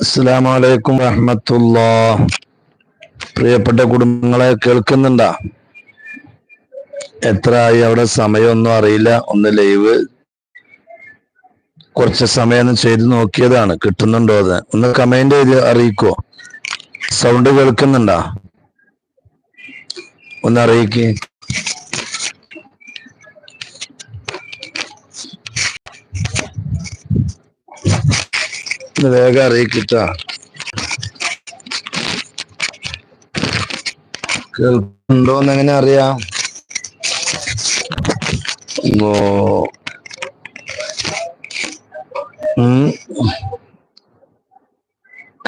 അസ്സാം വലൈക്കും വറഹമത്തുള്ള പ്രിയപ്പെട്ട കുടുംബങ്ങളെ കേൾക്കുന്നുണ്ടാ? എത്ര ആയി അവിടെ സമയമൊന്നും അറിയില്ല. ഒന്ന് ലൈവ്. കുറച്ച് സമയം ചെയ്ത് നോക്കിയതാണ്. കിട്ടുന്നുണ്ടോ അത്? ഒന്ന് കമന്റ് ചെയ്ത് അറിയിക്കോ. സൗണ്ട് കേൾക്കുന്നുണ്ടാ? ഒന്ന് അറിയിക്കേ. വേഗം അറിയിക്കിട്ടാ. കേൾക്കുന്നുണ്ടോന്ന് എങ്ങനെ അറിയാം.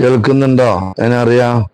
കേൾക്കുന്നുണ്ടോ? എങ്ങനെ അറിയാം?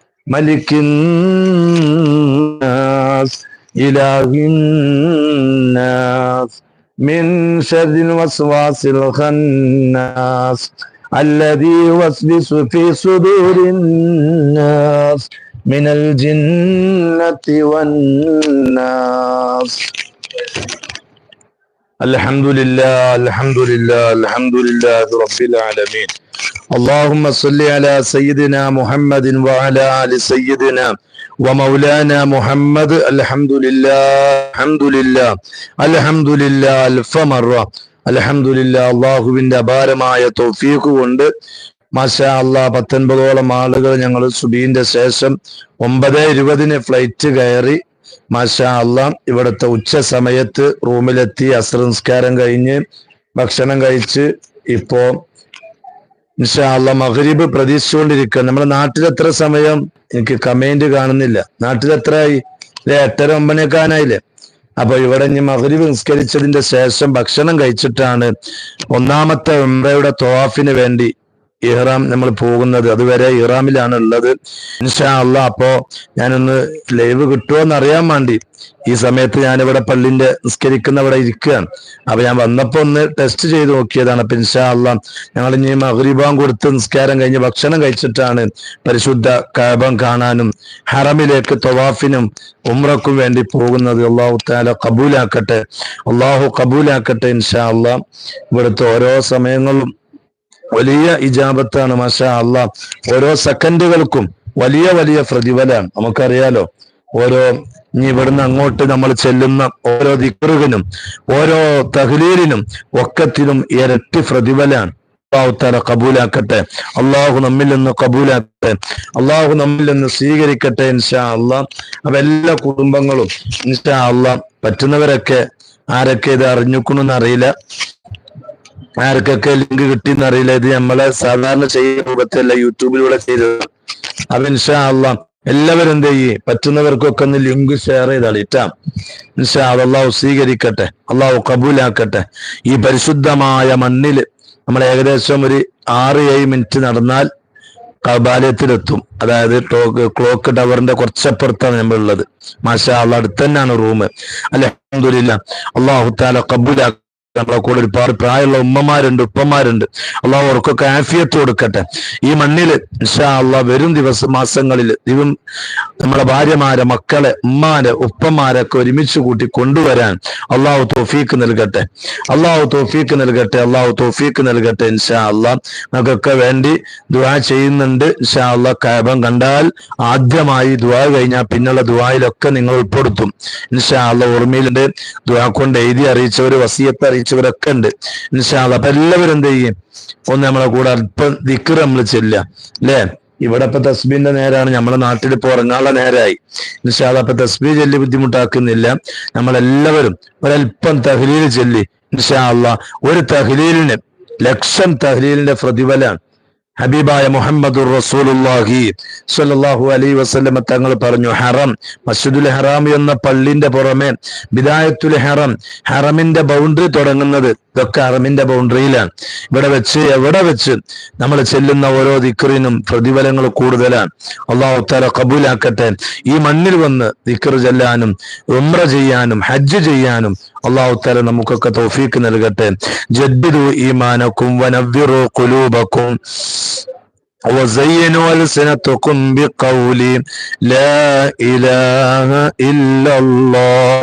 ملك الناس إله الناس من شر الوسواس الخناس الذي يوسوس في صدور الناس من الجنة والناس. الحمد لله الحمد لله الحمد لله رب العالمين. اللهم صل على سيدنا محمد وعلى آل سيدنا ومولانا محمد الحمد لله الحمد لله الحمد لله അൽഫ മറ അലഹമുല്ല അള്ളാഹുവിന്റെ അപാരമായ തൗഫീഖ് കൊണ്ട് മാഷാ അള്ളാഹ് പത്തൊൻപതോളം ആളുകൾ ഞങ്ങൾ സുബീന്റെ ശേഷം ഒമ്പത് ഇരുപതിന് ഫ്ലൈറ്റ് കയറി മാഷാ അള്ളാഹ് ഇവിടുത്തെ ഉച്ച സമയത്ത് റൂമിലെത്തി അസ്ര നിസ്കാരം കഴിഞ്ഞ് ഭക്ഷണം കഴിച്ച് ഇപ്പോ ഇൻഷാല്ല മഹരീബ് പ്രതീക്ഷിച്ചുകൊണ്ടിരിക്കുക നമ്മുടെ നാട്ടിൽ എത്ര സമയം എനിക്ക് കമന്റ് കാണുന്നില്ല. നാട്ടിൽ എത്രയായി അല്ലെ എട്ടര ഒമ്പനേക്കാനായില്ലേ അപ്പൊ ഇവിടെ ഇനി മഹരീബ് നിസ്കരിച്ചതിന്റെ ശേഷം ഭക്ഷണം കഴിച്ചിട്ടാണ് ഒന്നാമത്തെ ഉംറയുടെ തോഫിന് വേണ്ടി ഇഹ്റാം നമ്മൾ പോകുന്നത് അതുവരെ ഇഹ്റാമിലാണ് ഉള്ളത്. ഇൻഷാ അല്ല അപ്പോ ഞാനൊന്ന് ലൈവ് കിട്ടുമോന്ന് അറിയാൻ വേണ്ടി. ഈ സമയത്ത് ഞാനിവിടെ പള്ളിന്റെ നിസ്കരിക്കുന്ന ഇവിടെ ഇരിക്കുകയാണ്. അപ്പൊ ഞാൻ വന്നപ്പോ ഒന്ന് ടെസ്റ്റ് ചെയ്ത് നോക്കിയതാണ്. അപ്പൊ ഇൻഷാ അല്ല ഞങ്ങൾ ഇനി മഹ്രിബാൻ കൊടുത്ത് നിസ്കാരം കഴിഞ്ഞ് ഭക്ഷണം കഴിച്ചിട്ടാണ് പരിശുദ്ധ കാബം കാണാനും ഹറമിലേക്ക് തൊവാഫിനും ഉമ്രക്കും വേണ്ടി പോകുന്നത്. അള്ളാഹു താല കബൂലാക്കട്ടെ. അള്ളാഹു കബൂലാക്കട്ടെ ഇൻഷാ അല്ല ഇവിടുത്തെ ഓരോ സമയങ്ങളും വലിയ ഇജാബത്താണ് മാഷാ അള്ളാഹ് ഓരോ സെക്കൻഡുകൾക്കും വലിയ വലിയ പ്രതിഫലമാണ്. നമുക്കറിയാലോ ഓരോ ഇനി ഇവിടുന്ന് അങ്ങോട്ട് നമ്മൾ ചെല്ലുന്ന ഓരോ ദിക്കറുകനും ഓരോ തഹ്ലീലിനും ഒക്കത്തിലും ഇരട്ടി പ്രതിഫലാണ് അള്ളാഹു താല കബൂലാക്കട്ടെ. അള്ളാഹു നമ്മിൽ നിന്ന് കബൂലാക്കട്ടെ. അള്ളാഹു നമ്മിൽ നിന്ന് സ്വീകരിക്കട്ടെ ഇൻഷാ അള്ളാഹ് അപ്പൊ എല്ലാ കുടുംബങ്ങളും ഇൻഷാ അള്ളാഹ് പറ്റുന്നവരൊക്കെ ആരൊക്കെ ഇത് അറിഞ്ഞിക്കണമെന്ന് അറിയില്ല. ആർക്കൊക്കെ ലിങ്ക് കിട്ടിയെന്ന് അറിയില്ല. ഇത് നമ്മളെ സാധാരണ ചെയ്യുന്ന രൂപത്തിലല്ല യൂട്യൂബിലൂടെ ചെയ്തത്. അപ്പൊ ഇൻഷാ അള്ളാഹ് എല്ലാവരും എന്ത് ചെയ്യേ? പറ്റുന്നവർക്കൊക്കെ ഒന്ന് ലിങ്ക് ഷെയർ ചെയ്തളിട്ടാ ഇൻഷാ അള്ളാഹ് സ്വീകരിക്കട്ടെ. അള്ളാഹു കബൂലാക്കട്ടെ. ഈ പരിശുദ്ധമായ മണ്ണിൽ നമ്മൾ ഏകദേശം ഒരു ആറ് ഏഴ് മിനിറ്റ് നടന്നാൽ കബാലയത്തിലെത്തും. അതായത് ക്ലോക്ക് ടവറിന്റെ കുറച്ചപ്പുറത്താണ് നമ്മൾ ഉള്ളത് മാഷാ അള്ളാഹ് അടുത്ത് തന്നെയാണ് റൂം അഹമ്മദില്ല അള്ളാഹു താല കബൂലാ നമ്മളെ കൂടെ ഒരുപാട് പ്രായമുള്ള ഉമ്മമാരുണ്ട് ഉപ്പമാരുണ്ട്. അള്ളാഹ് അവർക്കൊക്കെ ആഫിയത്ത് കൊടുക്കട്ടെ. ഈ മണ്ണിൽ ഇൻഷാ അള്ളാഹ് വരും ദിവസ മാസങ്ങളിൽ ദിവം നമ്മളെ ഭാര്യമാരെ മക്കളെ ഉമ്മാരെ ഉപ്പമാരൊക്കെ ഒരുമിച്ച് കൂട്ടി കൊണ്ടുവരാൻ അള്ളാഹു തോഫീക്ക് നൽകട്ടെ. അള്ളാഹു തോഫീക്ക് നൽകട്ടെ അള്ളാഹു തോഫീക്ക് നൽകട്ടെ ഇൻഷാ അള്ളാഹ്. നമുക്കൊക്കെ വേണ്ടി ദുവാ ചെയ്യുന്നുണ്ട്. ഇൻഷാ അള്ളാഹ് കയബം കണ്ടാൽ ആദ്യമായി ദുവാ കഴിഞ്ഞാൽ പിന്നുള്ള ദുവായിലൊക്കെ നിങ്ങൾ ഉൾപ്പെടുത്തും. ഇൻഷാ അള്ളാഹ് ഓർമ്മയിലുണ്ട്. ദുവാ കൊണ്ട് എഴുതി അറിയിച്ചവർ വസിയത്ത് അറിയിച്ചവരൊക്കെ ഉണ്ട്. അള്ളാഹ് അപ്പൊ എല്ലാവരും എന്ത് ചെയ്യും? ഒന്ന് നമ്മളെ കൂടെ അല്പം ദിക്കർ നമ്മൾ ചെല്ലുക. അല്ലേ? ഇവിടെ ഇപ്പൊ തസ്ബീന്റെ നേരാണ്. നമ്മളെ നാട്ടിൽ ഇപ്പൊ ഉറങ്ങാനുള്ള നേരമായി ഇൻഷാല്ല അപ്പൊ തസ്ബീ ചെല്ലി ബുദ്ധിമുട്ടാക്കുന്നില്ല. നമ്മളെല്ലാവരും ഒരല്പം തഹ്ലീൽ ചെല്ലി. ഇൻഷാ അള്ളാഹ് ഒരു തഹ്ലീലിന് ലക്ഷം തഹ്ലീലിന്റെ പ്രതിഫലാണ്. ഹബീബായ മുഹമ്മദുർ റസൂലുള്ളാഹി സ്വല്ലല്ലാഹു അലൈഹി വസ്ലമ തങ്ങൾ പറഞ്ഞു ഹറം മസ്ജിദുൽ ഹറാം എന്ന പള്ളിന്റെ പുറമെ ബിദായത്തുൽ ഹറം ഹറമിന്റെ ബൗണ്ടറി തുടങ്ങുന്നത് ഇതൊക്കെ ഹറമിന്റെ ബൗണ്ടറിയിലാണ് ഇവിടെ വെച്ച് എവിടെ വെച്ച് നമ്മൾ ചെല്ലുന്ന ഓരോ ദിക്റിനും പ്രതിഫലങ്ങൾ കൂടുതലാണ് അള്ളാഹു താല കബൂലാക്കട്ടെ ഈ മണ്ണിൽ വന്ന് ദിക്ർ ചെല്ലാനും ഉംറ ചെയ്യാനും ഹജ്ജ് ചെയ്യാനും അള്ളാഹു താല നമുക്കൊക്കെ തൗഫീക്ക് നൽകട്ടെ ജദ്ദിദു ഈമാനക്കും വനവ്വിറു ഖുലൂബക്കും وزينوا ألسنتكم بقول لا إله إلا الله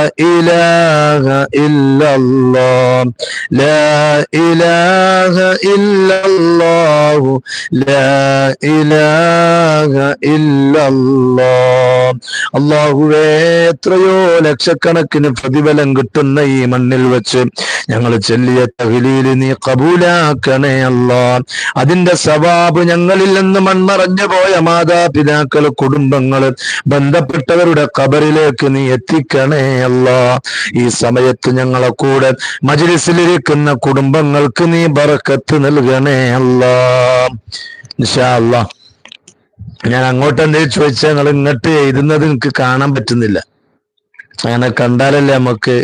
إله إلا الله لا إله إلا الله لا إله إلا الله അള്ളാഹുവേ എത്രയോ ലക്ഷക്കണക്കിന് പ്രതിഫലം കിട്ടുന്ന ഈ മണ്ണിൽ വെച്ച് ഞങ്ങൾ ചെല്ലിയ തഹലീൽ നീ കബൂലാക്കണേ അല്ലാ അതിന്റെ സവാബ് ഞങ്ങളിൽ നിന്ന് മൺമറഞ്ഞു പോയ മാതാപിതാക്കൾ കുടുംബങ്ങൾ ബന്ധപ്പെട്ടവരുടെ കബറിലേക്ക് നീ എത്തിക്കണേ അല്ല ഈ സമയത്ത് ഞങ്ങളെ കൂടെ മജിലിസിലിരിക്കുന്ന കുടുംബങ്ങൾക്ക് നീ ബറക്കത്ത് നൽകണേ അല്ല അല്ല ഞാൻ അങ്ങോട്ട് എന്തേലും ചോദിച്ചാൽ നിങ്ങൾ ഇങ്ങോട്ട് എഴുതുന്നത് എനിക്ക് കാണാൻ പറ്റുന്നില്ല. അങ്ങനെ കണ്ടാലല്ലേ നമുക്ക്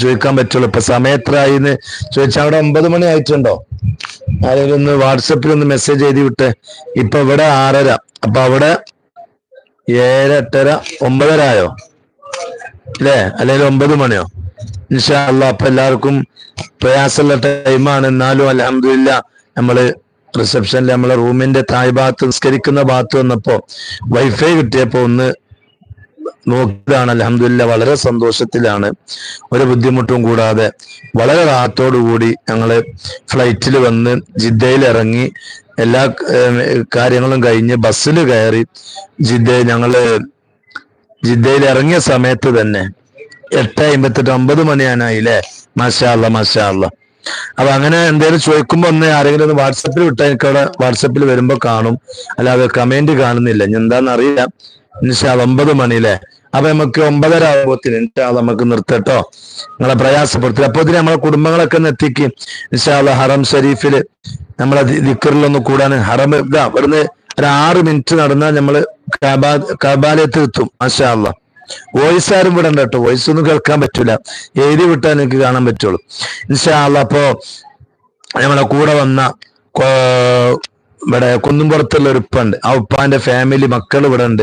ചോദിക്കാൻ പറ്റുള്ളൂ. ഇപ്പൊ സമയത്രായിന്ന് ചോദിച്ചാൽ അവിടെ ഒമ്പത് മണി ആയിട്ടുണ്ടോ? ആരെങ്കിലും ഒന്ന് വാട്സപ്പിൽ ഒന്ന് മെസ്സേജ് എഴുതി വിട്ടെ. ഇപ്പൊ ഇവിടെ ആറര. അപ്പൊ അവിടെ ഏഴ് എട്ടര ഒമ്പതര ആയോ? അല്ലേ അല്ലെങ്കിൽ ഒമ്പത് മണിയോ? ഇൻഷാ അപ്പൊ എല്ലാവർക്കും പ്രയാസമുള്ള ടൈമാണ് എന്നാലും അലഹമില്ല നമ്മൾ റിസപ്ഷനിൽ നമ്മളെ റൂമിന്റെ തായ് ഭാഗത്ത് നിസ്കരിക്കുന്ന ഭാഗത്ത് വന്നപ്പോ വൈഫൈ കിട്ടിയപ്പോ ഒന്ന് നോക്കിയതാണ്. അലഹമില്ല വളരെ സന്തോഷത്തിലാണ്. ഒരു ബുദ്ധിമുട്ടും കൂടാതെ വളരെ കൂടി ഞങ്ങൾ ഫ്ലൈറ്റിൽ വന്ന് ജിദ്ദയിൽ ഇറങ്ങി എല്ലാ കാര്യങ്ങളും കഴിഞ്ഞ് ബസ്സിൽ കയറി ജിദ്ദ ഞങ്ങൾ ജിദ്ദയിൽ ഇറങ്ങിയ സമയത്ത് തന്നെ എട്ട് അമ്പത്തെട്ട് ഒമ്പത് മണിയാനായില്ലേ? മാഷാ മഷാല്ല മാഷാ അല്ല അപ്പൊ അങ്ങനെ എന്തെങ്കിലും ചോദിക്കുമ്പോ ഒന്ന് ആരെങ്കിലും ഒന്ന് വാട്സപ്പിൽ വിട്ടാൽ എനിക്ക് അവിടെ വാട്സപ്പിൽ വരുമ്പോ കാണും. അല്ലാതെ കമന്റ് കാണുന്നില്ല. ഇനി എന്താന്ന് അറിയില്ല. അല്ലാ, ഒമ്പത് മണിയിലെ അപ്പൊ നമുക്ക് ഒമ്പതര ആകുമ്പോത്തിന് അല്ലാ നമുക്ക് നിർത്തട്ടോ. നിങ്ങളെ പ്രയാസപ്പെടുത്തി അപ്പൊ നമ്മളെ കുടുംബങ്ങളൊക്കെ ഒന്ന് എത്തിക്കും. ഇൻഷാല്ല ഹറം ഷരീഫിൽ നമ്മളെ ദിക്കറിലൊന്ന് കൂടാൻ ഹറം ഇതാ ഇവിടുന്ന് ഒരു ആറ് മിനിറ്റ് നടന്നാൽ നമ്മൾ കബാ കബാലയത്ത് എത്തും മാഷാ അല്ലാ വോയിസ് ആരും വിടണ്ട കേട്ടോ. വോയിസ് ഒന്നും കേൾക്കാൻ പറ്റൂല. എഴുതി വിട്ടാൽ എനിക്ക് കാണാൻ പറ്റുള്ളൂ. ഇൻഷാ അല്ലാ അപ്പോ നമ്മളെ കൂടെ വന്ന ഇവിടെ കുന്നുംപുറത്തുള്ള ഒരു ഉപ്പുണ്ട്. ആ ഉപ്പാന്റെ ഫാമിലി മക്കൾ ഇവിടെ ഉണ്ട്.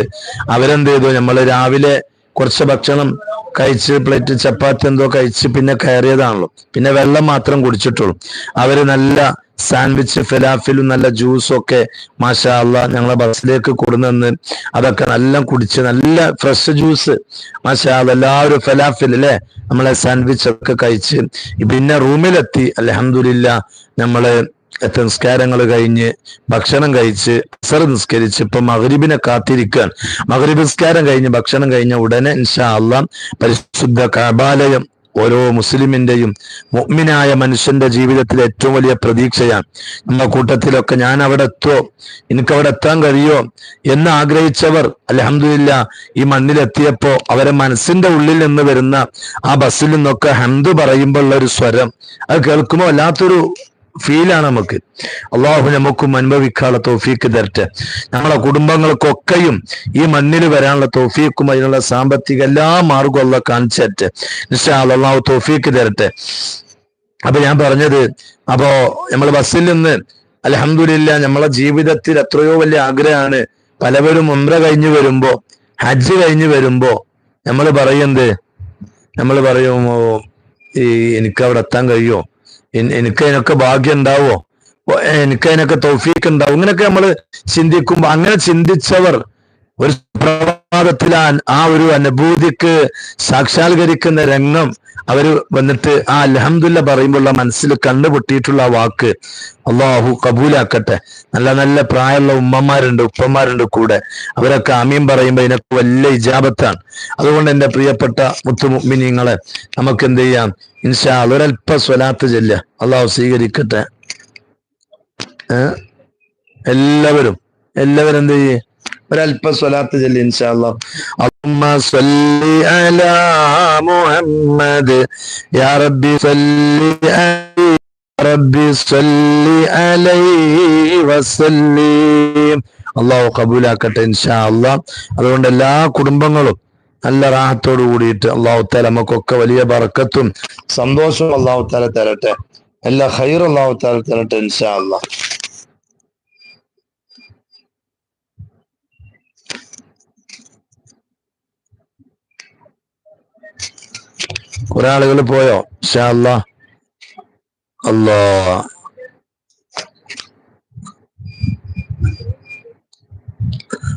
അവരെന്ത് ചെയ്തു? നമ്മൾ രാവിലെ കുറച്ച് ഭക്ഷണം കഴിച്ച് പ്ലേറ്റ് ചപ്പാത്തി എന്തോ കഴിച്ച് പിന്നെ കയറിയതാണല്ലോ. പിന്നെ വെള്ളം മാത്രം കുടിച്ചിട്ടുള്ളൂ. അവർ നല്ല സാൻഡ്വിച്ച് ഫിലാഫിലും നല്ല ജ്യൂസും ഒക്കെ മാഷാ അല്ല ഞങ്ങളെ ബസ്സിലേക്ക് കൊടുന്നെന്ന് അതൊക്കെ നല്ല കുടിച്ച് നല്ല ഫ്രഷ് ജ്യൂസ്. മാഷാ അല്ലാ, എല്ലാവരും ഫിലാഫിൽ അല്ലേ നമ്മളെ സാൻഡ്വിച്ച് ഒക്കെ കഴിച്ച് പിന്നെ റൂമിലെത്തി. അലഹമില്ല നമ്മൾ നിസ്കാരങ്ങൾ കഴിഞ്ഞ് ഭക്ഷണം കഴിച്ച് അസർ നിസ്കരിച്ച് ഇപ്പൊ മഗ്രിബിനെ കാത്തിരിക്കാൻ മഗ്രിബ് നിസ്കാരം കഴിഞ്ഞ് ഭക്ഷണം കഴിഞ്ഞ ഉടനെ ഇൻഷാ അള്ളാം പരിശുദ്ധ കബാലയം ഓരോ മുസ്ലിമിന്റെയും മുഗ്മിനായ മനുഷ്യന്റെ ജീവിതത്തിലെ ഏറ്റവും വലിയ പ്രതീക്ഷയാണ്. നമ്മുടെ കൂട്ടത്തിലൊക്കെ ഞാൻ അവിടെ എത്തോ എനിക്ക് അവിടെ എത്താൻ കഴിയോ എന്ന് ആഗ്രഹിച്ചവർ അലഹമില്ല ഈ മണ്ണിലെത്തിയപ്പോ അവരെ മനസ്സിന്റെ ഉള്ളിൽ നിന്ന് വരുന്ന ആ ബസ്സിൽ നിന്നൊക്കെ ഹന്ത് പറയുമ്പോൾ ഉള്ള ഒരു സ്വരം. അത് കേൾക്കുമ്പോൾ വല്ലാത്തൊരു ഫീലാണ് നമുക്ക്. അള്ളാഹു നമുക്കും അനുഭവിക്കാനുള്ള തോഫീക്ക് തരട്ടെ. നമ്മളെ കുടുംബങ്ങൾക്കൊക്കെയും ഈ മണ്ണിൽ വരാനുള്ള തോഫീക്കും അതിനുള്ള സാമ്പത്തിക എല്ലാ മാർഗവും അല്ല കാണിച്ചു തരട്ടെ. അള്ളാഹു തോഫീക്ക് തരട്ടെ. അപ്പൊ ഞാൻ പറഞ്ഞത് അപ്പോ നമ്മൾ ബസ്സിൽ നിന്ന് അലഹമില്ല നമ്മളെ ജീവിതത്തിൽ എത്രയോ വലിയ ആഗ്രഹമാണ്. പലവരും ഉംറ കഴിഞ്ഞു വരുമ്പോ ഹജ്ജ് കഴിഞ്ഞു വരുമ്പോ നമ്മൾ പറയുന്നത് നമ്മൾ പറയുമോ ഈ എനിക്ക് അവിടെ എത്താൻ കഴിയോ എൻ- എനിക്ക് അതിനൊക്കെ ഭാഗ്യം ഉണ്ടാവോ എനിക്ക് അതിനൊക്കെ തൗഫീക്ക് ഉണ്ടാവും ഇങ്ങനെയൊക്കെ നമ്മൾ ചിന്തിക്കുമ്പോ അങ്ങനെ ചിന്തിച്ചവർ ഒരു പ്രഭാതത്തിൽ ആ ഒരു അനുഭൂതിക്ക് സാക്ഷാത്കരിക്കുന്ന രംഗം അവർ വന്നിട്ട് ആ അലഹമുല്ല പറയുമ്പോൾ മനസ്സിൽ കണ്ടുപൊട്ടിയിട്ടുള്ള വാക്ക് അള്ളാഹു കബൂലാക്കട്ടെ. നല്ല നല്ല പ്രായമുള്ള ഉമ്മമാരുണ്ട് ഉപ്പന്മാരുണ്ട് കൂടെ. അവരൊക്കെ ആമീൻ പറയുമ്പോൾ ഇതിനൊക്കെ വലിയ ഇജാബത്താണ്. അതുകൊണ്ട് എന്റെ പ്രിയപ്പെട്ട മുത്തുമുമ്മിനിങ്ങളെ നമുക്ക് എന്ത് ചെയ്യാം? ഇൻഷാ ഒരല്പ സ്വലാത്ത് ചെല്ല അള്ളാഹു സ്വീകരിക്കട്ടെ? എല്ലാവരും എല്ലാവരും എന്ത് ചെയ്യേ? ഒരല്പ സ്വലാത്ത് ചെല്ലി ഇൻഷാ അല്ലാ اللهم صل على محمد يا ربي صل عليه يا ربي صل عليه وسلم അള്ളാഹു കബൂലാക്കട്ടെ ഇൻഷാ അള്ളാ അതുകൊണ്ട് എല്ലാ കുടുംബങ്ങളും നല്ല റാഹത്തോട് കൂടിയിട്ട് അള്ളാഹു താല നമുക്കൊക്കെ വലിയ ബറക്കത്തും സന്തോഷവും അള്ളാഹു താല തരട്ടെ എല്ലാ ഹൈറും അള്ളാഹു താല തരട്ടെ ഇൻഷാ അള്ളാ കുറെ ആളുകൾ പോയോ? ഇൻഷാ അള്ളാ അല്ലാ.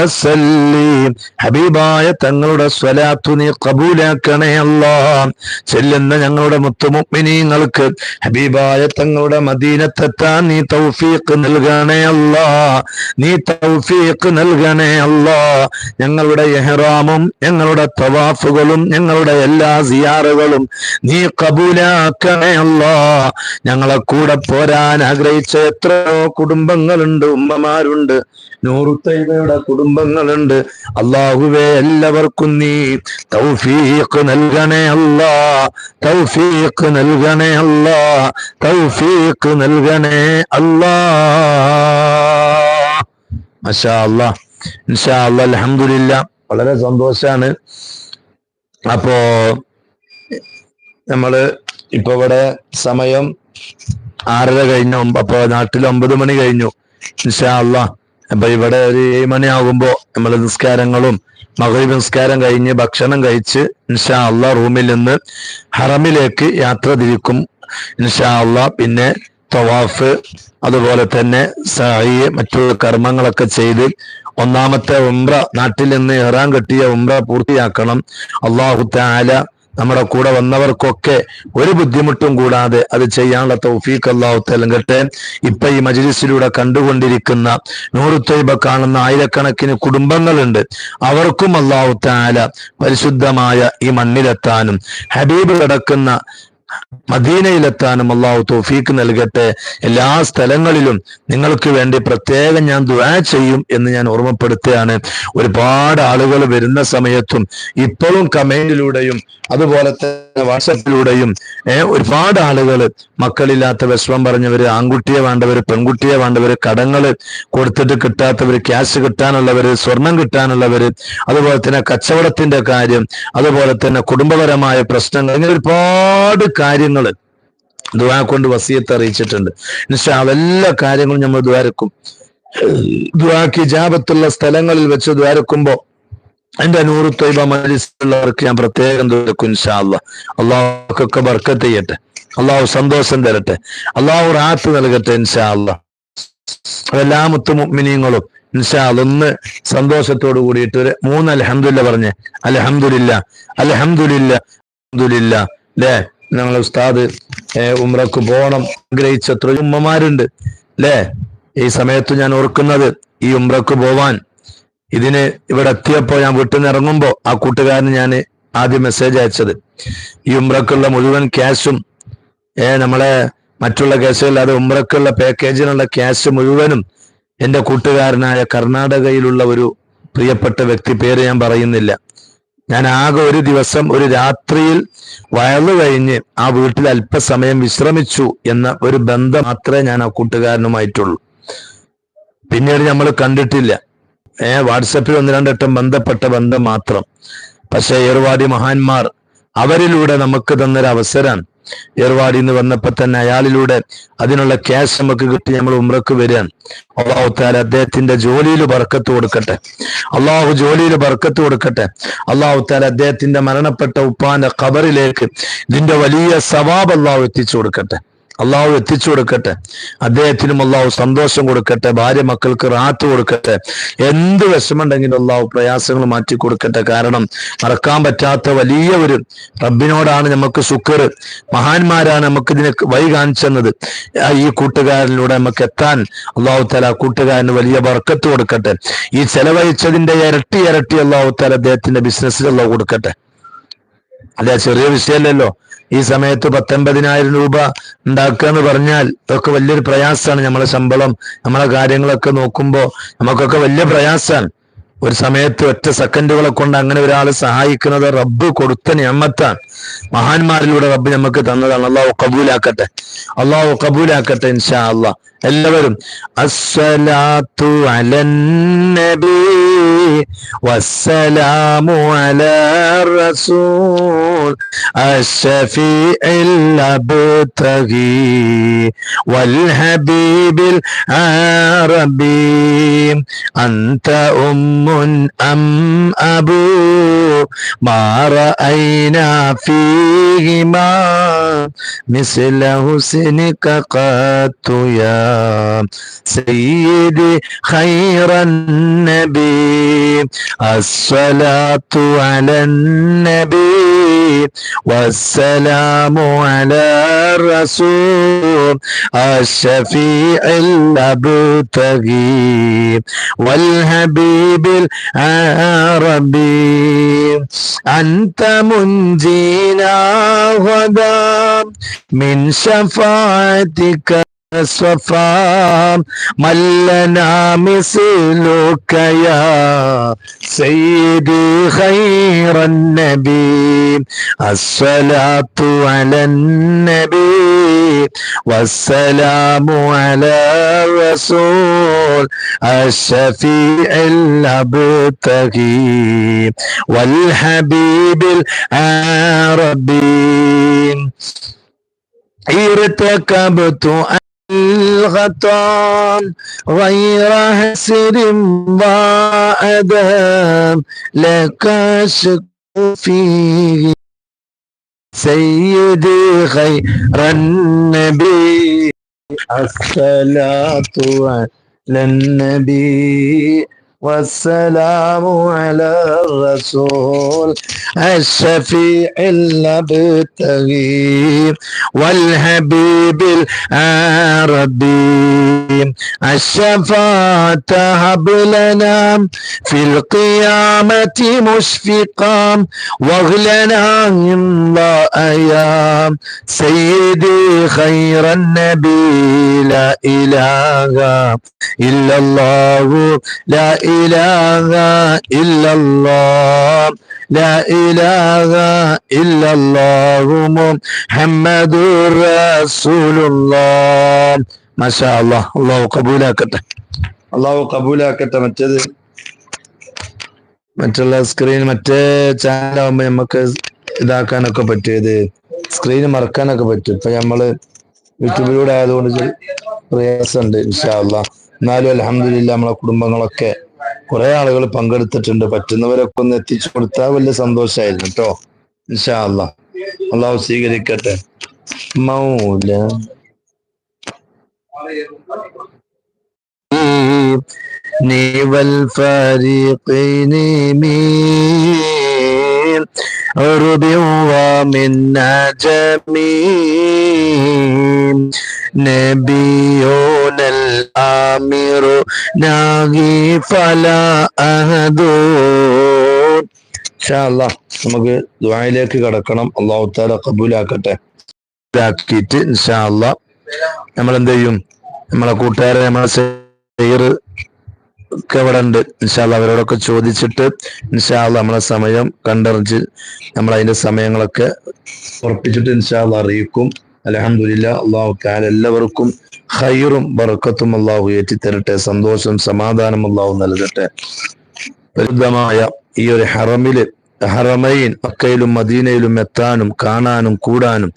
വസല്ലീം ഹബീബായ തങ്ങളുടെ സ്വലാത്തു നീ കബൂലാക്കണേ അല്ലാ. ചെല്ലുന്ന ഞങ്ങളുടെ മുത്തുമുഗ്മിനീങ്ങൾക്ക് ഹബീബായ തങ്ങളുടെ മദീനത്തെത്താൻ നീ തൗഫീഖ് നൽകണേ അല്ലാ. നീ തൗഫീഖ് നൽകണേ അല്ലാ. ഞങ്ങളുടെ എഹ്റാമും ഞങ്ങളുടെ തവാഫുകളും ഞങ്ങളുടെ എല്ലാ സിയാറുകളും നീ കബൂലാക്കണേ അല്ലാ. ഞങ്ങളെ കൂടെ പോരാൻ ആഗ്രഹിച്ച എത്രയോ കുടുംബങ്ങളുണ്ട് ഉമ്മമാരുണ്ട്. നൂറുത്തൈബയുടെ കുടുംബങ്ങളുണ്ട്. അള്ളാഹുവെ എല്ലാവർക്കും നീ തൗഫീഖ് നൽകണേ അല്ലാ. തൗഫീഖ് നൽകണേ അല്ലാ. തൗഫീഖ് നൽകണേ അല്ലാ. മഷാ ഇൻഷാ അല്ലാ അൽഹംദുലില്ലാ. വളരെ സന്തോഷാണ്. അപ്പോ നമ്മൾ ഇപ്പൊ ഇവിടെ സമയം ആറര കഴിഞ്ഞു. അപ്പൊ നാട്ടിൽ ഒമ്പത് മണി കഴിഞ്ഞു. ഇൻഷാ അല്ലാ അപ്പൊ ഇവിടെ ഒരു ഏഴ് മണിയാകുമ്പോ നമ്മൾ നിസ്കാരങ്ങളും മകരീബ് നിസ്കാരം കഴിഞ്ഞ് ഭക്ഷണം കഴിച്ച് ഇൻഷാ അള്ളാ റൂമിൽ നിന്ന് ഹറമിലേക്ക് യാത്ര തിരിക്കും ഇൻഷാ അള്ളാ. പിന്നെ തവാഫ് അതുപോലെ തന്നെ സായി മറ്റുള്ള കർമ്മങ്ങളൊക്കെ ചെയ്ത് ഒന്നാമത്തെ ഉംറ നാട്ടിൽ നിന്ന് ഇറാൻ കെട്ടിയ ഉംറ പൂർത്തിയാക്കണം. അള്ളാഹു താല നമ്മുടെ കൂടെ വന്നവർക്കൊക്കെ ഒരു ബുദ്ധിമുട്ടും കൂടാതെ അത് ചെയ്യാനുള്ള തൗഫീഖ് അള്ളാഹു തലങ്കട്ടെ ഇപ്പൊ ഈ മജിലിസിലൂടെ കണ്ടുകൊണ്ടിരിക്കുന്ന നൂറുത്തൈബ കാണുന്ന ആയിരക്കണക്കിന് കുടുംബങ്ങളുണ്ട്. അവർക്കും അള്ളാഹു താല പരിശുദ്ധമായ ഈ മണ്ണിലെത്താനും ഹബീബ് കിടക്കുന്ന മദീനയിലെത്താനും അള്ളാഹു തോഫീക്ക് നൽകട്ടെ. എല്ലാ സ്ഥലങ്ങളിലും നിങ്ങൾക്ക് വേണ്ടി പ്രത്യേകം ഞാൻ ദുആ ചെയ്യും എന്ന് ഞാൻ ഓർമ്മപ്പെടുത്തുകയാണ്. ഒരുപാട് ആളുകൾ വരുന്ന സമയത്തും ഇപ്പോഴും കമന്റിലൂടെയും അതുപോലെ തന്നെ വാട്സപ്പിലൂടെയും ഒരുപാട് ആളുകൾ മക്കളില്ലാത്ത വിഷമം പറഞ്ഞവര് ആൺകുട്ടിയെ വേണ്ടവര് പെൺകുട്ടിയെ വേണ്ടവര് കടങ്ങൾ കൊടുത്തിട്ട് കിട്ടാത്തവര് ക്യാഷ് കിട്ടാനുള്ളവര് സ്വർണം കിട്ടാനുള്ളവര് അതുപോലെ തന്നെ കച്ചവടത്തിന്റെ കാര്യം അതുപോലെ തന്നെ കുടുംബപരമായ പ്രശ്നങ്ങൾ ഇങ്ങനെ ഒരുപാട് കാര്യങ്ങൾ ദുവാ കൊണ്ട് വസീത്ത് അറിയിച്ചിട്ടുണ്ട്. എന്നുവെച്ചാൽ എല്ലാ കാര്യങ്ങളും നമ്മൾ ദ്വാരക്കും ദ്വാക്ക് ജാപത്തുള്ള സ്ഥലങ്ങളിൽ വെച്ച് ദ്വാരക്കുമ്പോ എന്റെ നൂറ് തൊയ്ബ മജലിസുള്ളവർക്ക് ഞാൻ പ്രത്യേകം ദ്വാരക്കും അള്ളാഹുക്കൊക്കെ ബർക്കത്ത് ചെയ്യട്ടെ. അള്ളാഹു സന്തോഷം തരട്ടെ. അള്ളാഹു റാത്ത് നൽകട്ടെ എല്ലാ മുത്തുമുമിനിയങ്ങളും ഇൻഷാ ഒന്ന് സന്തോഷത്തോട് കൂടിയിട്ട് ഒരു മൂന്ന് അലഹമുല്ല പറഞ്ഞ് അലഹമുല്ല അലഹമുല്ല അലഹമുല്ല അല്ലേ? ഞങ്ങളെ ഉസ്താദ് ഉമ്രക്ക് പോകണം ആഗ്രഹിച്ച എത്ര ഉമ്മമാരുണ്ട് അല്ലേ ഈ സമയത്ത് ഞാൻ ഓർക്കുന്നത് ഈ ഉമ്രക്ക് പോവാൻ. ഇതിന് ഇവിടെ എത്തിയപ്പോ ഞാൻ വീട്ടിൽ നിന്ന് ഇറങ്ങുമ്പോ ആ കൂട്ടുകാരന് ഞാൻ ആദ്യം മെസ്സേജ് അയച്ചത്. ഈ ഉമ്രക്കുള്ള മുഴുവൻ ക്യാഷും ഏ നമ്മളെ മറ്റുള്ള കേസുകളില്ലാതെ ഉമ്രക്കുള്ള പാക്കേജിനുള്ള ക്യാഷ് മുഴുവനും എന്റെ കൂട്ടുകാരനായ കർണാടകയിലുള്ള ഒരു പ്രിയപ്പെട്ട വ്യക്തി പേര് ഞാൻ പറയുന്നില്ല. ഞാൻ ആകെ ഒരു ദിവസം ഒരു രാത്രിയിൽ വയറു കഴിഞ്ഞ് ആ വീട്ടിൽ അല്പസമയം വിശ്രമിച്ചു എന്ന ഒരു ബന്ധം മാത്രമേ ഞാൻ ആ കൂട്ടുകാരനുമായിട്ടുള്ളൂ. പിന്നീട് നമ്മൾ കണ്ടിട്ടില്ല. ഏ വാട്സപ്പിൽ ഒന്ന് രണ്ടെട്ടം ബന്ധപ്പെട്ട ബന്ധം മാത്രം. പക്ഷെ ഏർവാടി മഹാന്മാർ അവരിലൂടെ നമുക്ക് തന്നൊരു അവസരമാണ് ഏർവാടി എന്ന് വന്നപ്പോ തന്നെ അയാളിലൂടെ അതിനുള്ള ക്യാഷ് നമുക്ക് കിട്ടി നമ്മൾ ഉമ്രക്ക് വരികയാണ്. അള്ളാഹു താല അദ്ദേഹത്തിന്റെ ജോലിയിൽ ബർക്കത്ത് കൊടുക്കട്ടെ. അള്ളാഹു ജോലിയിൽ ബർക്കത്ത് കൊടുക്കട്ടെ. അള്ളാഹു താല അദ്ദേഹത്തിന്റെ മരണപ്പെട്ട ഉപ്പാന്റെ ഖബറിലേക്ക് ഇതിന്റെ വലിയ സവാബ് അള്ളാഹു എത്തിച്ചു കൊടുക്കട്ടെ. അള്ളാഹു എത്തിച്ചു കൊടുക്കട്ടെ. അദ്ദേഹത്തിനും അള്ളാഹു സന്തോഷം കൊടുക്കട്ടെ. ഭാര്യ മക്കൾക്ക് റാത്ത് കൊടുക്കട്ടെ. എന്ത് വിഷമുണ്ടെങ്കിലും അള്ളാഹു പ്രയാസങ്ങൾ മാറ്റി കൊടുക്കട്ടെ. കാരണം മറക്കാൻ പറ്റാത്ത വലിയ ഒരു റബ്ബിനോടാണ് നമുക്ക് ശുക്ർ. മഹാന്മാരാണ് നമുക്ക് ഇതിനെ വഴി കാണിച്ചെന്നത്. ഈ കൂട്ടുകാരനിലൂടെ നമുക്ക് എത്താൻ അള്ളാഹു തല കൂട്ടുകാരന് വലിയ വർക്കത്ത് കൊടുക്കട്ടെ. ഈ ചെലവഴിച്ചതിന്റെ ഇരട്ടി ഇരട്ടി അള്ളാഹു തല അദ്ദേഹത്തിന്റെ ബിസിനസ്സിൽ അള്ളാഹു കൊടുക്കട്ടെ. അല്ലെ? ചെറിയ വിഷയമല്ലല്ലോ. ഈ സമയത്ത് പത്തൊമ്പതിനായിരം രൂപ ഉണ്ടാക്കുക എന്ന് പറഞ്ഞാൽ ഇതൊക്കെ വലിയൊരു പ്രയാസമാണ്. നമ്മളെ ശമ്പളം നമ്മളെ കാര്യങ്ങളൊക്കെ നോക്കുമ്പോൾ നമുക്കൊക്കെ വലിയ പ്രയാസമാണ്. ഒരു സമയത്ത് ഒറ്റ സെക്കൻഡുകളെ കൊണ്ട് അങ്ങനെ ഒരാളെ സഹായിക്കുന്നത് റബ്ബ് കൊടുത്ത ഞമ്മത്താണ് മഹാന്മാരിലൂടെ റബ്ബ് നമുക്ക് തന്നതാണ് അള്ളാഹു കബൂലാക്കട്ടെ അള്ളാഹു കബൂലാക്കട്ടെ ഇൻഷാ അള്ളാഹ് എല്ലാവരും അസ്സലാത്തു അലൻ നബി വസ്സലാമു അലാ റസൂൽ അശ്ശഫീഇൽ അബ്തഗി വൽ ഹബീബിൽ ആറബി അന്ത ഉമ്മുൻ അം അബൂ മാ റഅയ്നാ فيهما مثل حسنك قد يا سيدي خير النبي. الصلاة على النبي والسلام على الرسول الشفيع الأبتغي والحبيب العربي. أنت منجينا غدا من شفاعتك صفا من لنا مثلك يا سيدي خير النبي الصلاة على النبي والسلام على الرسول الشفيع الأبتغي والحبيب العربي إرتكبت الغطام غير حسر وعذاب لك شك فيه سيدي خير النبي. الصلاة على النبي. والسلام على الرسول الشفيع المبتغي والحبيب العربي الشفاعة هب لنا في القيامة مشفقا واغلنا الله يا سيدي خير النبي لا إله إلا الله. لا إله إلا الله. لا إله إلا الله. محمد رسول الله. മഷാ അള്ളാഹ് അള്ളാഹു കബൂലാക്കട്ടെ. അള്ളാഹു കബൂലാക്കട്ടെ. മറ്റേത്? മറ്റുള്ള സ്ക്രീൻ മറ്റേ ചാനലാകുമ്പോ നമുക്ക് ഇതാക്കാനൊക്കെ പറ്റിയത് സ്ക്രീൻ മറക്കാനൊക്കെ പറ്റും. ഇപ്പൊ നമ്മൾ യൂട്യൂബിലൂടെ ആയതുകൊണ്ട് പ്രയാസമുണ്ട് ഇൻഷാല്ല എന്നാലും അലഹമില്ല നമ്മളെ കുടുംബങ്ങളൊക്കെ കുറെ ആളുകൾ പങ്കെടുത്തിട്ടുണ്ട്. പറ്റുന്നവരൊക്കെ ഒന്ന് എത്തിച്ചു കൊടുത്താൽ വലിയ സന്തോഷമായിരുന്നു കേട്ടോ. ഇൻഷാല്ല അള്ളാഹു സ്വീകരിക്കട്ടെ. മൗല والفريقين من عرب ومن جميع نبينا الآمر ناغي فلا أهدون ഇൻഷാല്ല നമുക്ക് ദ്വായിലേക്ക് കടക്കണം അള്ളാഹു താല കബൂലാക്കട്ടെ ഇതാക്കിയിട്ട് ഇൻഷാല്ല നമ്മൾ എന്ത് ചെയ്യും നമ്മളെ കൂട്ടുകാരെ നമ്മളെ സെയർ ഇവിടെ ഉണ്ട് ഇൻഷാല്ല അവരോടൊക്കെ ചോദിച്ചിട്ട് ഇൻഷാല്ല നമ്മളെ സമയം കണ്ടറിഞ്ഞ് നമ്മൾ അതിന്റെ സമയങ്ങളൊക്കെ ഉറപ്പിച്ചിട്ട് ഇൻഷാല്ല അറിയിക്കും. അലഹമില്ല അള്ളാഹു ഖാൻ എല്ലാവർക്കും ഹൈറും ബറക്കത്തും അള്ളാഹു ഏറ്റിത്തരട്ടെ. സന്തോഷം സമാധാനം അള്ളാഹു നൽകട്ടെ. പരിശുദ്ധമായ ഈ ഒരു ഹറമിൽ ഹറമൈൻ മക്കയിലും മദീനയിലും എത്താനും കാണാനും കൂടാനും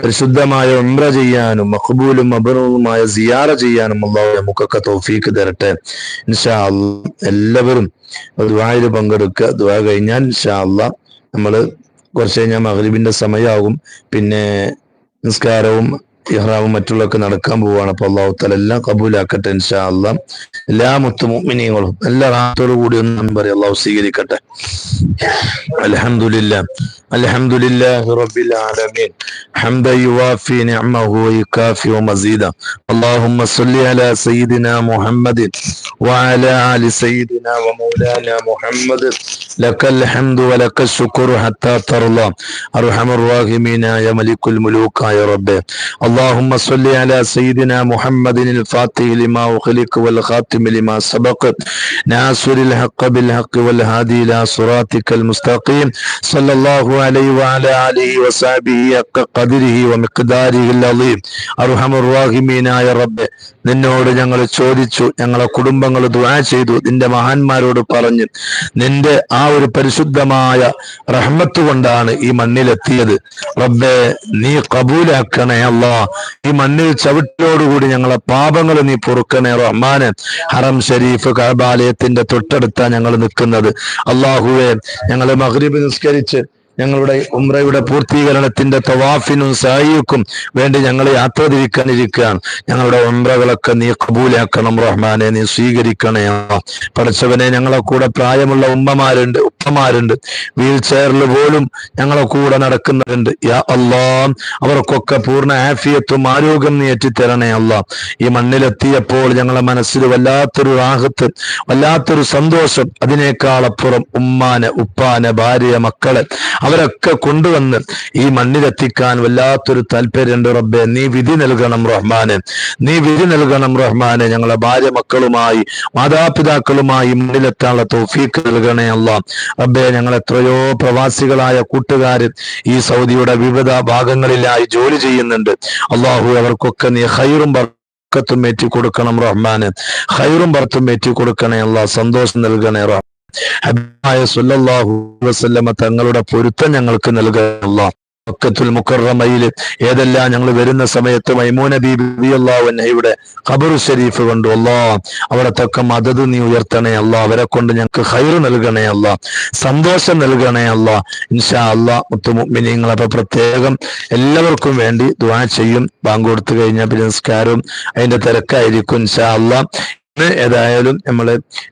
പരിശുദ്ധമായ ഉംറ ചെയ്യാനും മഖബൂലും അബറവുമായ സിയാറ ചെയ്യാനും അള്ളാഹു നമുക്കൊക്കെ തൗഫീക്ക് തരട്ടെ. ഇൻഷാ അള്ളാഹ് എല്ലാവരും ദുബായിൽ പങ്കെടുക്കുക. ദുആ കഴിഞ്ഞാൽ ഇൻഷാ അള്ളാഹ് നമ്മൾ കുറച്ച് കഴിഞ്ഞാൽ മഗ്രിബിന്റെ സമയമാകും. പിന്നെ നിസ്കാരവും ഇഹ്റാമും മറ്റുള്ളതൊക്കെ നടക്കാൻ പോവുകയാണ് അപ്പൊ അള്ളാഹു തല എല്ലാം കബൂലാക്കട്ടെ ഇൻഷാ അല്ലാ എല്ലാ മുത്തുമിനിങ്ങളും എല്ലാ റാത്തോടു കൂടി ഒന്നും പറയും അള്ളാഹു സ്വീകരിക്കട്ടെ അലഹമുല്ല അലഹമുല്ലാഹി റബ്ബിൽ ആലമീൻ حمدا يوافي نعمه ويكافئ مزيدا اللهم صل على سيدنا محمد وعلى آل سيدنا ومولانا محمد لك الحمد ولك الشكر حتى ترضى أرحم الراحمين يا ملك الملوك يا رب اللهم صل على سيدنا محمد الفاتح لما أخلق والخاتم لما سبق ناصر الحق بالحق والهادي إلى صراطك المستقيم صلى الله عليه وعلى آله وصحبه حق قدره ومقداره العظيم أرحم الراحمين يا رب നിന്നോട് ഞങ്ങൾ ചോദിച്ചു ഞങ്ങളെ കുടുംബങ്ങൾ ദുആ ചെയ്തു നിന്റെ മഹാന്മാരോട് പറഞ്ഞു നിന്റെ ആ ഒരു പരിശുദ്ധമായ റഹ്മത്ത് കൊണ്ടാണ് ഈ മണ്ണിലെത്തിയത്. റബ്ബെ നീ കബൂലാക്കണേ അല്ല. ഈ മണ്ണിൽ ചവിട്ടിലോടുകൂടി ഞങ്ങളെ പാപങ്ങൾ നീ പൊറുക്കണേ റഹ്മാന്. ഹറം ഷരീഫ് കബാലയത്തിന്റെ തൊട്ടടുത്താ ഞങ്ങൾ നിൽക്കുന്നത്. അള്ളാഹുവെ ഞങ്ങൾ മഹ്രീബ് നിസ്കരിച്ച് ഞങ്ങളുടെ ഉംറയുടെ പൂർത്തീകരണത്തിന്റെ തവാഫിനും സായിക്കും വേണ്ടി ഞങ്ങൾ യാത്ര തിരിക്കാനിരിക്കുകയാണ് ഞങ്ങളുടെ ഉംറകളൊക്കെ നീ കബൂലാക്കണം റഹ്മാനെ നീ സ്വീകരിക്കണേ. പഠിച്ചവനെ ഞങ്ങളെ കൂടെ പ്രായമുള്ള ഉമ്മമാരുണ്ട് ഉപ്പമാരുണ്ട്. വീൽ ചെയറിൽ പോലും ഞങ്ങളെ കൂടെ നടക്കുന്നവരുണ്ട്. യാ അല്ലാ അവർക്കൊക്കെ പൂർണ ആഫിയത്തും ആരോഗ്യം നീ എത്തിത്തരണേ അല്ല ഈ മണ്ണിലെത്തിയപ്പോൾ ഞങ്ങളെ മനസ്സിൽ വല്ലാത്തൊരു റാഹത്ത് വല്ലാത്തൊരു സന്തോഷം. അതിനേക്കാളപ്പുറം ഉമ്മാനെ ഉപ്പാനെ ഭാര്യ മക്കളെ അവരൊക്കെ കൊണ്ടുവന്ന് ഈ മണ്ണിലെത്തിക്കാൻ വല്ലാത്തൊരു താല്പര്യമുണ്ട് റബ്ബെ. നീ വിധി നൽകണം റഹ്മാന്. നീ വിധി നൽകണം റഹ്മാന്. ഞങ്ങളെ ഭാര്യ മക്കളുമായി മാതാപിതാക്കളുമായി മണ്ണിലെത്താനുള്ള തൗഫീക്ക് നൽകണേ അല്ല റബ്ബെ ഞങ്ങൾ എത്രയോ പ്രവാസികളായ കൂട്ടുകാർ ഈ സൗദിയുടെ വിവിധ ഭാഗങ്ങളിലായി ജോലി ചെയ്യുന്നുണ്ട്. അള്ളാഹു അവർക്കൊക്കെ നീ ഹൈറും ബർക്കത്തും ഏറ്റി കൊടുക്കണം റഹ്മാന്. ഹൈറും ബർത്തും ഏറ്റി കൊടുക്കണേ അല്ല സന്തോഷം നൽകണേ റഹ്മാൻ അലൈഹി വസല്ലമ തങ്ങളുടെ പൊരുത്തം ഞങ്ങൾക്ക് നൽകാനുള്ള മക്കത്തുൽ മുക്കറമയിൽ ഏതെല്ലാം ഞങ്ങൾ വരുന്ന സമയത്ത് മൈമൂന ബീബി ഖബറു ഷെരീഫ് കൊണ്ട്. അല്ലാ അവിടത്തൊക്കെ മദത് നീ ഉയർത്തണേ അല്ല അവരെ കൊണ്ട് ഞങ്ങൾക്ക് ഹൈർ നൽകണേ അല്ല സന്തോഷം നൽകണേ അല്ല ഇൻഷാ അല്ലാ മുത്തുമുമിനിങ്ങൾ അപ്പൊ പ്രത്യേകം എല്ലാവർക്കും വേണ്ടി ദുആ ചെയ്യും. ബാങ്ക് കൊടുത്തു കഴിഞ്ഞാൽ പിന്നെ നിസ്കാരവും അതിന്റെ തിരക്കായിരിക്കും ഇൻഷാ അല്ലാ ഏതായാലും നമ്മൾ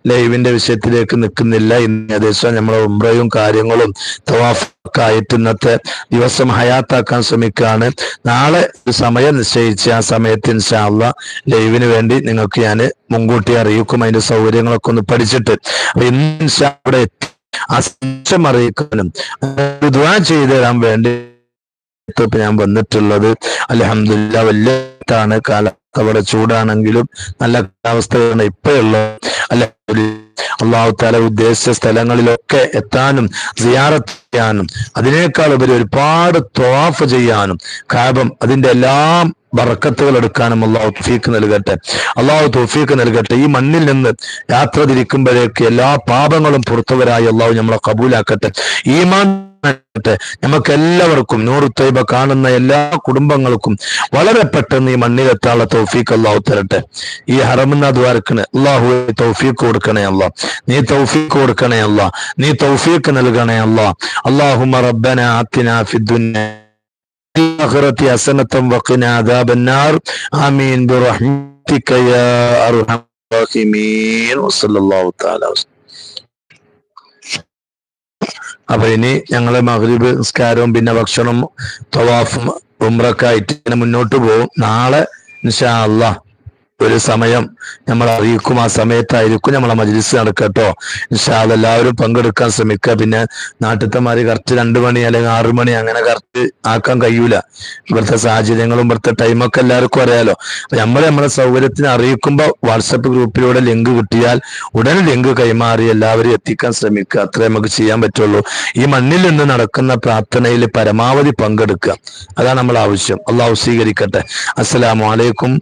ലൈവിന്റെ വിഷയത്തിലേക്ക് നിൽക്കുന്നില്ല. ഇന്ന് ഏകദേശം നമ്മളെ ഉംറയും കാര്യങ്ങളും തവാഫൊക്കെ ആയിട്ട് ഇന്നത്തെ ദിവസം ഹയാത്താക്കാൻ ശ്രമിക്കുകയാണ്. നാളെ ഒരു സമയം നിശ്ചയിച്ച് ആ സമയത്ത് ഇൻഷാല്ല ലൈവിന് വേണ്ടി നിങ്ങൾക്ക് ഞാൻ മുൻകൂട്ടി അറിയിക്കും. അതിന്റെ സൗകര്യങ്ങളൊക്കെ ഒന്ന് പഠിച്ചിട്ട്. അപ്പൊ ഇന്ന് ഇൻഷാ അവിടെ അറിയിക്കാനും ദുആ ചെയ്തു തരാൻ വേണ്ടി ഞാൻ വന്നിട്ടുള്ളത് അലഹമില്ല വലിയ ാണ് കാലാവസ്ഥ അവിടെ ചൂടാണെങ്കിലും നല്ല കാലാവസ്ഥയാണ് ഇപ്പോഴുള്ളത് അല്ല അള്ളാഹു താല ഉദ്ദേശിച്ച സ്ഥലങ്ങളിലൊക്കെ എത്താനും സിയാറത്ത് ചെയ്യാനും അതിനേക്കാൾ ഉപരി ഒരുപാട് ത്വാഫ് ചെയ്യാനും കാബം അതിന്റെ എല്ലാം ബറക്കത്തുകൾ എടുക്കാനും അള്ളാഹു തുഫീക്ക് നൽകട്ടെ. അള്ളാഹു തുഫീക്ക് നൽകട്ടെ. ഈ മണ്ണിൽ നിന്ന് യാത്ര തിരിക്കുമ്പോഴേക്ക് എല്ലാ പാപങ്ങളും പുറത്തവരായി അള്ളാഹു നമ്മളെ കബൂലാക്കട്ടെ. ഈമാൻ നമുക്ക് എല്ലാവർക്കും നൂറ് തൈബ കാണുന്ന എല്ലാ കുടുംബങ്ങൾക്കും വളരെ പെട്ടെന്ന് ഈ മണ്ണിലെത്താനുള്ള തൗഫീഖ് അള്ളാഹു തരട്ടെ ഈ ഹറമെന്ന ദ്വാരക്കിന് അള്ളാഹു തൗഫീഖ് കൊടുക്കണേ അല്ല നീ തൗഫീഖ് കൊടുക്കണേ അല്ല നീ തൗഫീഖ് നൽകണേ അല്ല അള്ളാഹുമ റബ്ബന ആത്തിന ഫിദ്ദുന്യ الآخرة حسنة وقنا عذاب النار آمين برحمتك يا أرحم الراحمين وصلى الله تعالى وسلم അപ്പൊ ഇനി ഞങ്ങൾ മഗ്രിബ് നിസ്കാരവും പിന്നെ ഭക്ഷണം തവാഫും ഉമ്രക്കായിട്ട് ഇങ്ങനെ മുന്നോട്ട് പോകും. നാളെ നിഷാ അള്ളാഹ് ഒരു സമയം നമ്മൾ അറിയിക്കും. ആ സമയത്തായിരിക്കും നമ്മളെ മജ്ലിസ് നടക്കട്ടോ. ഇൻഷാൽ എല്ലാവരും പങ്കെടുക്കാൻ ശ്രമിക്കുക. പിന്നെ നാട്ടിത്തമാര് കറക്റ്റ് രണ്ടു മണി അല്ലെങ്കിൽ ആറു മണി അങ്ങനെ കറക്റ്റ് ആക്കാൻ കഴിയൂല. ഇവിടുത്തെ സാഹചര്യങ്ങളും ഇവിടുത്തെ ടൈമൊക്കെ എല്ലാവർക്കും അറിയാലോ. നമ്മൾ നമ്മളെ സൗകര്യത്തിന് അറിയിക്കുമ്പോൾ വാട്സപ്പ് ഗ്രൂപ്പിലൂടെ ലിങ്ക് കിട്ടിയാൽ ഉടനെ ലിങ്ക് കൈമാറി എല്ലാവരും എത്തിക്കാൻ ശ്രമിക്കുക. അത്രേ നമുക്ക് ചെയ്യാൻ പറ്റുള്ളൂ. ഈ മണ്ണിൽ നിന്ന് നടക്കുന്ന പ്രാർത്ഥനയിൽ പരമാവധി പങ്കെടുക്കുക. അതാണ് നമ്മൾ ആവശ്യം. അള്ളാഹു സ്വീകരിക്കട്ടെ. അസ്സലാമു അലൈക്കും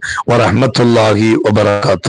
রহমতুল্লাহি ওবরাকাত